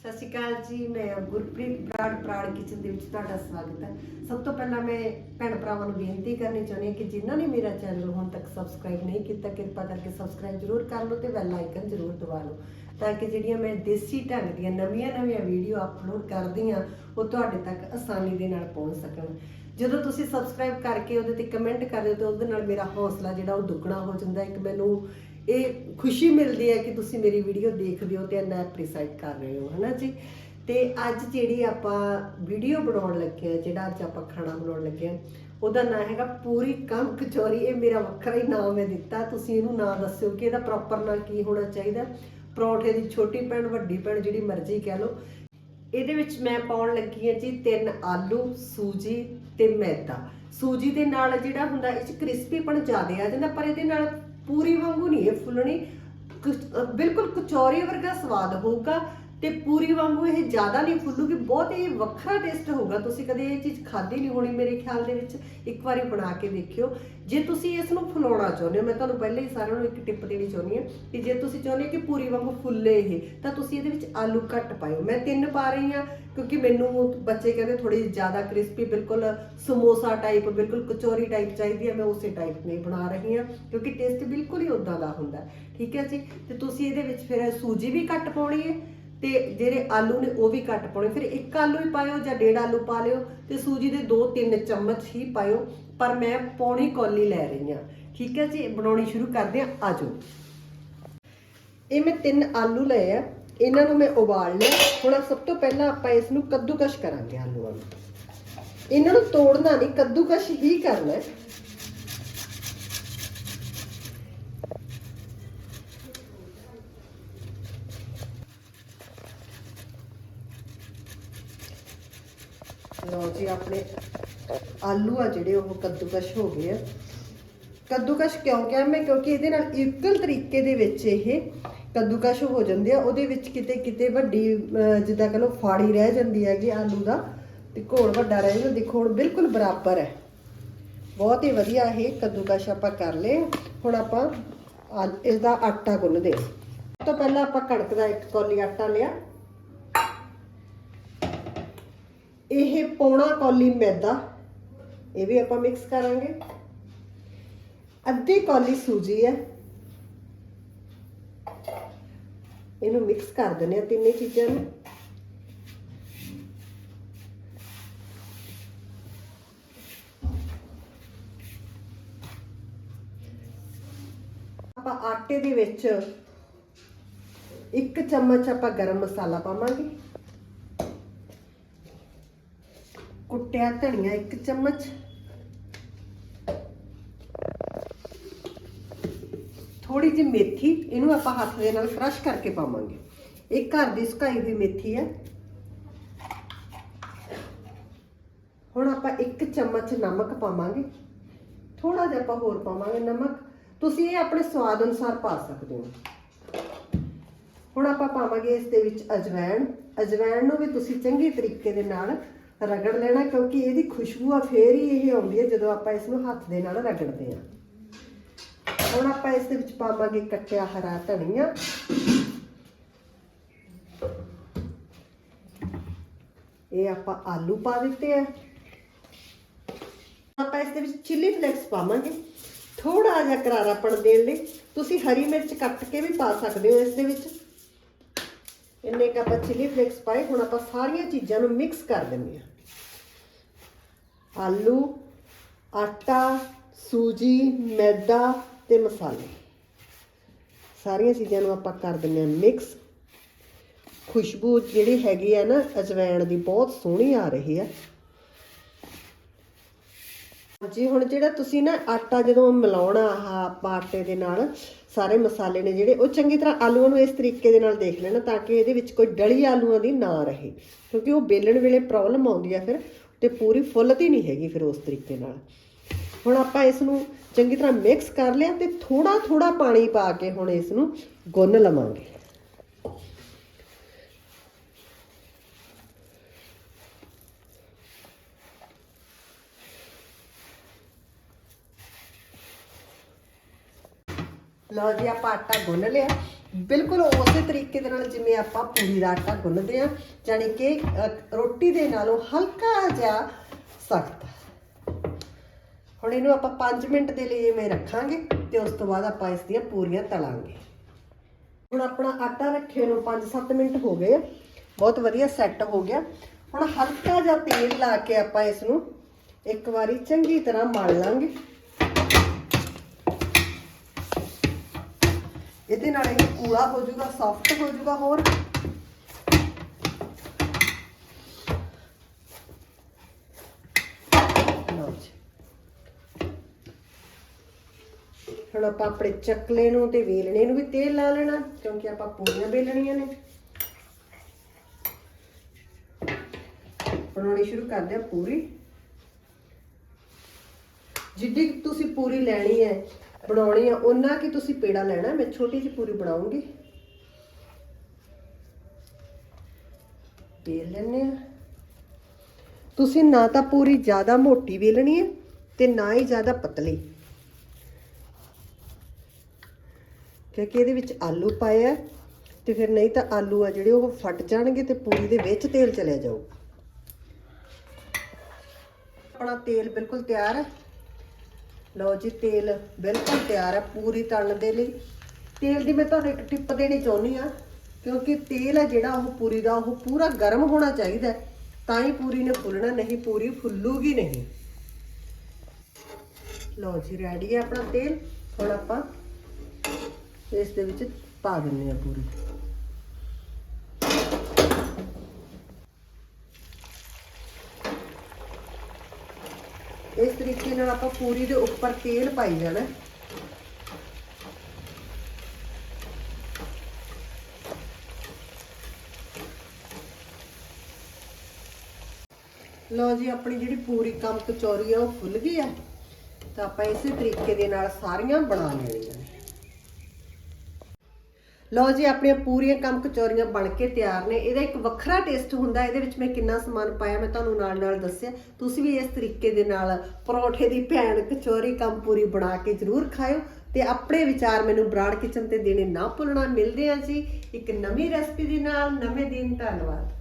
ਸਤਿ ਸ਼੍ਰੀ ਅਕਾਲ ਜੀ, ਮੈਂ ਗੁਰਪ੍ਰੀਤ ਬਰਾੜ ਬਰਾੜ ਕਿਚਨ ਦੇ ਵਿੱਚ ਤੁਹਾਡਾ ਸਵਾਗਤ ਹੈ। ਸਭ ਤੋਂ ਪਹਿਲਾਂ ਮੈਂ ਭੈਣ ਭਰਾਵਾਂ ਨੂੰ ਬੇਨਤੀ ਕਰਨੀ ਚਾਹੁੰਦੀ ਹਾਂ ਕਿ ਜਿਨ੍ਹਾਂ ਨੇ ਮੇਰਾ ਚੈਨਲ ਹੁਣ ਤੱਕ ਸਬਸਕ੍ਰਾਈਬ ਨਹੀਂ ਕੀਤਾ, ਕਿਰਪਾ ਕਰਕੇ ਸਬਸਕ੍ਰਾਈਬ ਜ਼ਰੂਰ ਕਰ ਲਓ ਤੇ ਬੈਲ ਆਈਕਨ ਜ਼ਰੂਰ ਦਬਾ ਲਓ ਤਾਂ ਕਿ ਜਿਹੜੀਆਂ ਮੈਂ ਦੇਸੀ ਢੰਗ ਦੀਆਂ ਨਵੀਆਂ-ਨਵੀਆਂ ਵੀਡੀਓ ਅਪਲੋਡ ਕਰਦੀ ਹਾਂ, ਉਹ ਤੁਹਾਡੇ ਤੱਕ ਆਸਾਨੀ ਦੇ ਨਾਲ ਪਹੁੰਚ ਸਕਣ। ਜਦੋਂ ਤੁਸੀਂ ਸਬਸਕ੍ਰਾਈਬ ਕਰਕੇ ਉਹਦੇ ਤੇ ਕਮੈਂਟ ਕਰਦੇ ਹੋ ਤਾਂ ਉਹਦੇ ਨਾਲ ਮੇਰਾ ਹੌਸਲਾ ਜਿਹੜਾ ਉਹ ਦੁੱਗਣਾ ਹੋ ਜਾਂਦਾ ਇੱਕ ਮੈਨੂੰ ਇਹ ਖੁਸ਼ੀ ਮਿਲਦੀ ਹੈ ਕਿ ਤੁਸੀਂ ਮੇਰੀ ਵੀਡੀਓ ਦੇਖਦੇ ਹੋ ਤੇ ਇੰਨਾ ਐਪਰੀਸਾਈਟ ਕਰ ਰਹੇ ਹੋ, ਹਨਾ ਜੀ? ਤੇ ਅੱਜ ਜਿਹੜੀ ਆਪਾਂ ਵੀਡੀਓ ਬਣਾਉਣ ਲੱਗੇ ਆ ਜਿਹੜਾ ਅੱਜ ਆਪਾਂ ਖਾਣਾ ਬਣਾਉਣ ਲੱਗੇ ਆ ਉਹਦਾ ਨਾਮ ਹੈਗਾ ਪੂਰੀ ਕੰਮ ਕਚੌਰੀ ਇਹ ਮੇਰਾ ਵੱਖਰਾ ਹੀ ਨਾਮ ਹੈ ਦਿੱਤਾ। ਤੁਸੀਂ ਇਹਨੂੰ ਨਾਮ ਦੱਸਿਓ ਕਿ ਇਹਦਾ ਪ੍ਰੋਪਰ ਨਾਮ ਕੀ ਹੋਣਾ ਚਾਹੀਦਾ। ਪਰੌਂਠੇ ਦੀ ਛੋਟੀ ਪੈਣ ਵੱਡੀ ਪੈਣ ਜਿਹੜੀ ਮਰਜ਼ੀ ਕਹਿ ਲਓ। ਇਹਦੇ ਵਿੱਚ ਮੈਂ ਪਾਉਣ ਲੱਗੀ ਹਾਂ ਜੀ ਤਿੰਨ ਆਲੂ, ਸੂਜੀ ਤੇ ਮੈਦਾ। ਸੂਜੀ ਦੇ ਨਾਲ ਜਿਹੜਾ ਹੁੰਦਾ, ਇਹ ਚ ਕ੍ਰਿਸਪੀਪਣ ਜ਼ਿਆਦਾ ਆ ਜਾਂਦਾ, ਪਰ ਇਹਦੇ ਨਾਲ ਪੂਰੀ ਵਾਂਗੂ ਨਹੀਂ ਇਹ ਫੁੱਲਣੀ ਬਿਲਕੁਲ ਕਚੌਰੀ ਵਰਗਾ ਸਵਾਦ ਹੋਊਗਾ। ਤੇ ਪੂਰੀ ਵਾਂਗੂ ਇਹ ਜ਼ਿਆਦਾ ਨਹੀਂ ਫੁੱਲੂਗੀ, ਬਹੁਤ ਇਹ ਵੱਖਰਾ ਟੇਸਟ ਹੋਊਗਾ। ਤੁਸੀਂ ਕਦੇ ਇਹ ਚੀਜ਼ ਖਾਧੀ ਨਹੀਂ ਹੋਣੀ ਮੇਰੇ ਖਿਆਲ ਦੇ ਵਿੱਚ? ਇੱਕ ਵਾਰੀ ਬਣਾ ਕੇ ਦੇਖਿਓ। ਜੇ ਤੁਸੀਂ ਇਸ ਨੂੰ ਫੁਲਾਉਣਾ ਚਾਹੁੰਦੇ ਹੋ, ਮੈਂ ਤੁਹਾਨੂੰ ਪਹਿਲਾਂ ਹੀ ਸਾਰਿਆਂ ਨੂੰ ਇੱਕ ਟਿਪ ਦੇਣੀ ਚਾਹੁੰਦੀ ਹਾਂ ਕਿ ਜੇ ਤੁਸੀਂ ਚਾਹੁੰਦੇ ਹੋ ਕਿ ਪੂਰੀ ਵਾਂਗੂ ਫੁੱਲੇ ਇਹ, ਤਾਂ ਤੁਸੀਂ ਇਹਦੇ ਵਿੱਚ ਆਲੂ ਘੱਟ ਪਾਇਓ। ਮੈਂ ਤਿੰਨ ਪਾ ਰਹੀ ਹਾਂ, ਕਿਉਂਕਿ ਮੈਨੂੰ ਬੱਚੇ ਕਹਿੰਦੇ ਥੋੜੀ ਜ਼ਿਆਦਾ ਕ੍ਰਿਸਪੀ ਬਿਲਕੁਲ ਸਮੋਸਾ ਟਾਈਪ ਬਿਲਕੁਲ ਕਚੋਰੀ ਟਾਈਪ ਚਾਹੀਦੀ ਹੈ, ਮੈਂ ਉਸੇ ਟਾਈਪ ਨਹੀਂ ਬਣਾ ਰਹੀ ਹਾਂ, ਕਿਉਂਕਿ ਟੇਸਟ ਬਿਲਕੁਲ ਹੀ ਉਦਾਂ ਦਾ ਹੁੰਦਾ। ਠੀਕ ਹੈ ਜੀ? ਤੇ ਤੁਸੀਂ ਇਹਦੇ ਵਿੱਚ ਫਿਰ ਸੂਜੀ ਵੀ ਘੱਟ ਪਾਉਣੀ ਹੈ ਤੇ ਜਿਹੜੇ ਆਲੂ ਨੇ ਉਹ ਵੀ ਘੱਟ ਪਾਉਣੇ। ਫਿਰ ਇੱਕ ਆਲੂ ਹੀ ਪਾਇਓ ਜਾਂ ਡੇਢ ਆਲੂ ਪਾ ਲਿਓ ਤੇ ਸੂਜੀ ਦੇ 2-3 ਚਮਚ ਹੀ ਪਾਇਓ। ਪਰ ਮੈਂ ਪੌਣੀ ਕੌਲੀ ਲੈ ਰਹੀ ਹਾਂ। ਠੀਕ ਹੈ ਜੀ? ਬਣਾਉਣੀ ਸ਼ੁਰੂ ਕਰਦੇ ਹਾਂ। ਆਜੋ। ਇਹ ਮੈਂ ਤਿੰਨ ਆਲੂ ਲਏ ਆ। ਇਹਨਾਂ ਨੂੰ ਮੈਂ ਉਬਾਲ ਲਿਆ ਹੁਣ ਸਭ ਤੋਂ ਪਹਿਲਾਂ ਆਪਾਂ ਇਸ ਨੂੰ ਕੱਦੂਕਸ਼ ਕਰਾਂਗੇ ਆਲੂਆਂ ਨੂੰ। ਇਹਨਾਂ ਨੂੰ ਤੋੜਨਾ ਨਹੀਂ, ਕੱਦੂਕਸ਼ ਹੀ ਕਰਨਾ ਹੈ ਲਓ ਜੀ, ਆਪਣੇ ਆਲੂ ਆ ਜਿਹੜੇ, ਉਹ ਕੱਦੂਕਸ਼ ਹੋ ਗਏ ਆ। ਕੱਦੂਕਸ਼ ਕਿਉਂ ਕਿਹਾ ਮੈਂ? ਕਿਉਂਕਿ ਇਹਦੇ ਨਾਲ ਇਕੁਅਲ ਤਰੀਕੇ ਦੇ ਵਿੱਚ ਇਹ ਕੱਦੂਕਸ਼ ਹੋ ਜਾਂਦੇ ਆ। ਉਹਦੇ ਵਿੱਚ ਕਿਤੇ ਕਿਤੇ ਵੱਡੀ ਜਿੱਦਾਂ ਕਹ ਲਓ, ਫਾੜੀ ਰਹਿ ਜਾਂਦੀ ਹੈਗੀ ਆਲੂ ਦਾ ਤੇ ਘੋਲ ਵੱਡਾ ਰਹਿ ਜਾਂਦਾ ਦੇਖੋ ਹੁਣ ਬਿਲਕੁਲ ਬਰਾਬਰ ਹੈ। ਬਹੁਤ ਹੀ ਵਧੀਆ ਇਹ ਕੱਦੂਕਸ਼ ਆਪਾਂ ਕਰ ਲਏ ਹੁਣ ਆਪਾਂ ਆ- ਇਸ ਦਾ ਆਟਾ ਗੁੰਨਦੇ ਹਾਂ ਸਭ ਤੋਂ ਪਹਿਲਾਂ ਆਪਾਂ ਕਣਕ ਦਾ ਇੱਕ ਕੌਲੀ ਆਟਾ ਲਿਆ। ਇਹ ਪੌਣਾ ਕੌਲੀ ਮੈਦਾ, ਇਹ ਵੀ ਆਪਾਂ ਮਿਕਸ ਕਰਾਂਗੇ। ਅੱਧੀ ਕੌਲੀ ਸੂਜੀ ਹੈ। ਇਹਨੂੰ ਮਿਕਸ ਕਰ ਦਿੰਦੇ ਆ ਤਿੰਨੇ ਚੀਜ਼ਾਂ ਨੂੰ। ਆਪਾਂ ਆਟੇ ਦੇ ਵਿੱਚ ਇੱਕ ਚਮਚ ਆਪਾਂ ਗਰਮ ਮਸਾਲਾ ਪਾਵਾਂਗੇ। ਕੁੱਟਿਆ ਧਨੀਆ ਇੱਕ ਚਮਚ। ਥੋੜੀ ਜਿਹੀ ਮੇਥੀ, ਇਹਨੂੰ ਆਪਾਂ ਹੱਥ ਦੇ ਨਾਲ ਕ੍ਰਸ਼ ਕਰਕੇ ਪਾਵਾਂਗੇ। ਇਹ ਘਰ ਦੀ ਸੁਕਾਈ ਹੋਈ ਮੇਥੀ ਹੈ। ਹੁਣ ਆਪਾਂ ਇੱਕ ਚਮਚ ਨਮਕ ਪਾਵਾਂਗੇ। ਥੋੜਾ ਜਿਹਾ ਆਪਾਂ ਹੋਰ ਪਾਵਾਂਗੇ ਨਮਕ। ਤੁਸੀਂ ਇਹ ਆਪਣੇ ਸਵਾਦ ਅਨੁਸਾਰ ਪਾ ਸਕਦੇ ਹੋ। ਹੁਣ ਆਪਾਂ ਪਾਵਾਂਗੇ ਇਸ ਦੇ ਵਿੱਚ ਅਜਵਾਇਣ ਅਜਵਾਇਣ ਨੂੰ ਵੀ ਤੁਸੀਂ ਚੰਗੇ ਤਰੀਕੇ ਦੇ ਨਾਲ ਰਗੜ ਲੈਣਾ ਕਿਉਂਕਿ ਇਹਦੀ ਖੁਸ਼ਬੂ ਆ, ਫੇਰ ਹੀ ਇਹ ਆਉਂਦੀ ਹੈ ਜਦੋਂ ਆਪਾਂ ਇਸ ਨੂੰ ਹੱਥ ਦੇ ਨਾਲ ਰਗੜਦੇ ਹਾਂ। ਹੁਣ ਆਪਾਂ ਇਸ ਦੇ ਵਿੱਚ ਪਾਵਾਂਗੇ ਕੱਟਿਆ ਹਰਾ ਧਨੀਆ। ਇਹ ਆਪਾਂ ਆਲੂ ਪਾ ਦਿੱਤੇ ਆ। ਆਪਾਂ ਇਸ ਦੇ ਵਿੱਚ ਚਿੱਲੀ ਫਲੇਕਸ ਪਾਵਾਂਗੇ। ਥੋੜਾ ਜਿਹਾ ਕਰਾਰਾਪਣ ਦੇਣ ਲਈ ਤੁਸੀਂ ਹਰੀ ਮਿਰਚ ਕੱਟ ਕੇ ਵੀ ਪਾ ਸਕਦੇ ਹੋ ਇਸ ਦੇ ਵਿੱਚ। ਇੰਨੇ ਕੁ ਆਪਾਂ ਚਿੱਲੀ ਫਲੇਕਸ ਪਾਏ, ਹੁਣ ਆਪਾਂ ਸਾਰੀਆਂ ਚੀਜ਼ਾਂ ਨੂੰ ਮਿਕਸ ਕਰ ਦਿੰਦੇ ਹਾਂ। ਆਲੂ, ਆਟਾ, ਸੂਜੀ, ਮੈਦਾ ਤੇ ਮਸਾਲੇ। ਸਾਰੀਆਂ ਚੀਜ਼ਾਂ ਨੂੰ ਆਪਾਂ ਕਰ ਦਿੰਦੇ ਹਾਂ ਮਿਕਸ ਖੁਸ਼ਬੂ ਜਿਹੜੀ ਹੈਗੀ ਆ ਨਾ ਅਜਵਾਇਣ ਦੀ ਬਹੁਤ ਸੋਹਣੀ ਆ ਰਹੀ ਹੈ ਜੀ, ਹੁਣ ਜਿਹੜਾ ਤੁਸੀਂ ਨਾ ਆਟਾ ਜਦੋਂ ਮਿਲਾਉਣਾ ਆਹ ਆਪਾਂ ਆਟੇ ਦੇ ਨਾਲ, ਸਾਰੇ ਮਸਾਲੇ ਨੇ ਜਿਹੜੇ, ਉਹ ਚੰਗੀ ਤਰ੍ਹਾਂ ਆਲੂਆਂ ਨੂੰ ਇਸ ਤਰੀਕੇ ਦੇ ਨਾਲ ਦੇਖ ਲੈਣਾ ਤਾਂ ਕਿ ਇਹਦੇ ਵਿੱਚ ਕੋਈ ਡਲੀ ਆਲੂਆਂ ਦੀ ਨਾ ਰਹੇ। ਕਿਉਂਕਿ ਉਹ ਬੇਲਣ ਵੇਲੇ ਪ੍ਰੋਬਲਮ ਆਉਂਦੀ ਆ ਫਿਰ, ਤੇ ਪੂਰੀ ਫੁੱਲਦੀ ਨਹੀਂ ਹੈਗੀ ਫਿਰ ਉਸ ਤਰੀਕੇ ਨਾਲ। ਹੁਣ ਆਪਾਂ ਇਸ ਨੂੰ ਚੰਗੀ ਤਰ੍ਹਾਂ ਮਿਕਸ ਕਰ ਲਿਆ ਤੇ ਥੋੜਾ ਥੋੜਾ ਪਾਣੀ ਪਾ ਕੇ ਹੁਣ ਇਸ ਨੂੰ ਗੁੰਨ ਲਵਾਂਗੇ। ਲਓ ਜੀ, ਆਪਾਂ ਆਟਾ ਗੁੰਨ ਲਿਆ। ਬਿਲਕੁਲ ਉਸੇ ਤਰੀਕੇ ਦੇ ਨਾਲ ਜਿਵੇਂ ਆਪਾਂ ਪੂਰੀ ਦਾ ਆਟਾ ਗੁੰਨਦੇ ਆ ਜਾਣੀ ਕਿ ਰੋਟੀ ਦੇ ਨਾਲੋਂ ਹਲਕਾ ਜਿਹਾ ਸਖਤ। ਹੁਣ ਇਹਨੂੰ ਆਪਾਂ 5 ਮਿੰਟ ਦੇ ਲਈ ਐਵੇਂ ਰੱਖਾਂਗੇ ਤੇ ਉਸ ਤੋਂ ਬਾਅਦ ਆਪਾਂ ਇਸ ਦੀਆਂ ਪੂਰੀਆਂ ਤਲਾਂਗੇ। ਹੁਣ ਆਪਣਾ ਆਟਾ ਰੱਖੇ ਨੂੰ 5-7 ਮਿੰਟ ਹੋ ਗਏ ਆ। ਬਹੁਤ ਵਧੀਆ ਸੈੱਟ ਹੋ ਗਿਆ। ਹੁਣ ਹਲਕਾ ਜਿਹਾ ਤੇਲ ਲਾ ਕੇ ਆਪਾਂ ਇਸ ਨੂੰ ਇੱਕ ਵਾਰੀ ਚੰਗੀ ਤਰ੍ਹਾਂ ਮਲ ਲਾਂਗੇ। ਇਹਦੇ ਨਾਲ ਇਹ ਕੂੜਾ ਹੋ ਜਾਊਗਾ ਸੌਫਟ ਹੋ ਜਾਊਗਾ ਹੋਰ। ਹੁਣ ਆਪਾਂ ਆਪਣੇ ਚਕਲੇ ਨੂੰ ਤੇ ਵੇਲਣੇ ਨੂੰ ਵੀ ਤੇਲ ਲਾ ਲੈਣਾ, ਕਿਉਂਕਿ ਆਪਾਂ ਪੂਰੀਆਂ ਵੇਲਣੀਆਂ ਨੇ। ਬਣਾਉਣੀ ਸ਼ੁਰੂ ਕਰਦੇ ਆ ਪੂਰੀ। ਜਿੱਡੀ ਤੁਸੀਂ ਪੂਰੀ ਲੈਣੀ ਹੈ ਬਣਾਉਣੀ ਆ। ਉਹਨਾਂ ਕੀ ਤੁਸੀਂ ਪੇੜਾ ਲੈਣਾ ਮੈਂ ਛੋਟੀ ਜਿਹੀ ਪੂਰੀ ਬਣਾਉਂਗੀ। ਵੇਲ ਲੈਣੇ ਆ। ਤੁਸੀਂ ਨਾ ਤਾਂ ਪੂਰੀ ਜ਼ਿਆਦਾ ਮੋਟੀ ਵੇਲਣੀ ਹੈ ਤੇ ਨਾ ਹੀ ਜ਼ਿਆਦਾ ਪਤਲੀ। ਕਿਉਂਕਿ ਇਹਦੇ ਵਿੱਚ ਆਲੂ ਪਾਏ ਆ ਤੇ ਫਿਰ ਨਹੀਂ ਤਾਂ ਆਲੂ ਆ ਜਿਹੜੇ ਉਹ ਫਟ ਜਾਣਗੇ ਤੇ ਪੂਰੀ ਦੇ ਵਿੱਚ ਤੇਲ ਚਲਿਆ ਜਾਊ। ਆਪਣਾ ਤੇਲ ਬਿਲਕੁਲ ਤਿਆਰ ਹੈ। ਲਓ ਜੀ, ਤੇਲ ਬਿਲਕੁਲ ਤਿਆਰ ਹੈ ਪੂਰੀ ਤਲਣ ਦੇ ਲਈ। ਤੇਲ ਦੀ ਮੈਂ ਤੁਹਾਨੂੰ ਇੱਕ ਟਿਪ ਦੇਣੀ ਚਾਹੁੰਦੀ ਆ ਕਿਉਂਕਿ ਤੇਲ ਹੈ ਜਿਹੜਾ ਉਹ ਪੂਰੀ ਦਾ ਉਹ ਪੂਰਾ ਗਰਮ ਹੋਣਾ ਚਾਹੀਦਾ ਤਾਂ ਹੀ ਪੂਰੀ ਨੇ ਫੁੱਲਣਾ, ਨਹੀਂ ਪੂਰੀ ਫੁੱਲੂਗੀ ਨਹੀਂ। ਲਓ ਜੀ ਰੈਡੀ ਹੈ ਆਪਣਾ ਤੇਲ। ਹੁਣ ਆਪਾਂ ਇਸ ਦੇ ਵਿੱਚ ਪਾ ਦਿੰਨੇ ਆ ਪੂਰੀ। ਇਸ ਤਰੀਕੇ ਨਾਲ ਆਪਾਂ ਪੂਰੀ ਦੇ ਉੱਪਰ ਤੇਲ ਪਾਈ ਜਾਣਾ। ਲਓ ਜੀ, ਆਪਣੀ ਜਿਹੜੀ ਪੂਰੀ ਕੰਮ ਕਚੌਰੀ ਆ, ਉਹ ਫੁੱਲ ਗਈ ਆ। ਤਾਂ ਆਪਾਂ ਇਸੇ ਤਰੀਕੇ ਦੇ ਨਾਲ ਸਾਰੀਆਂ ਬਣਾ ਲੈਣੀਆਂ ਨੇ। ਲਓ ਜੀ, ਆਪਣੀਆਂ ਪੂਰੀਆਂ ਕੰਮ ਕਚੌਰੀਆਂ ਬਣ ਕੇ ਤਿਆਰ ਨੇ। ਇਹਦਾ ਇੱਕ ਵੱਖਰਾ ਟੇਸਟ ਹੁੰਦਾ, ਇਹਦੇ ਵਿੱਚ ਮੈਂ ਕਿੰਨਾ ਸਮਾਨ ਪਾਇਆ, ਮੈਂ ਤੁਹਾਨੂੰ ਨਾਲ ਨਾਲ ਦੱਸਿਆ। ਤੁਸੀਂ ਵੀ ਇਸ ਤਰੀਕੇ ਦੇ ਨਾਲ ਪਰੌਠੇ ਦੀ ਭੈਣ ਕਚੋਰੀ ਕੰਮ ਪੂਰੀ ਬਣਾ ਕੇ ਜ਼ਰੂਰ ਖਾਇਓ। ਤੇ ਆਪਣੇ ਵਿਚਾਰ ਮੈਨੂੰ ਬਰਾੜ ਕਿਚਨ ਤੇ ਦੇਣੇ ਨਾ ਭੁੱਲਣਾ। ਮਿਲਦੇ ਆ ਜੀ ਇੱਕ ਨਵੀਂ ਰੈਸਪੀ ਦੇ ਨਾਲ। ਨਵੇਂ ਦਿਨ, ਧੰਨਵਾਦ।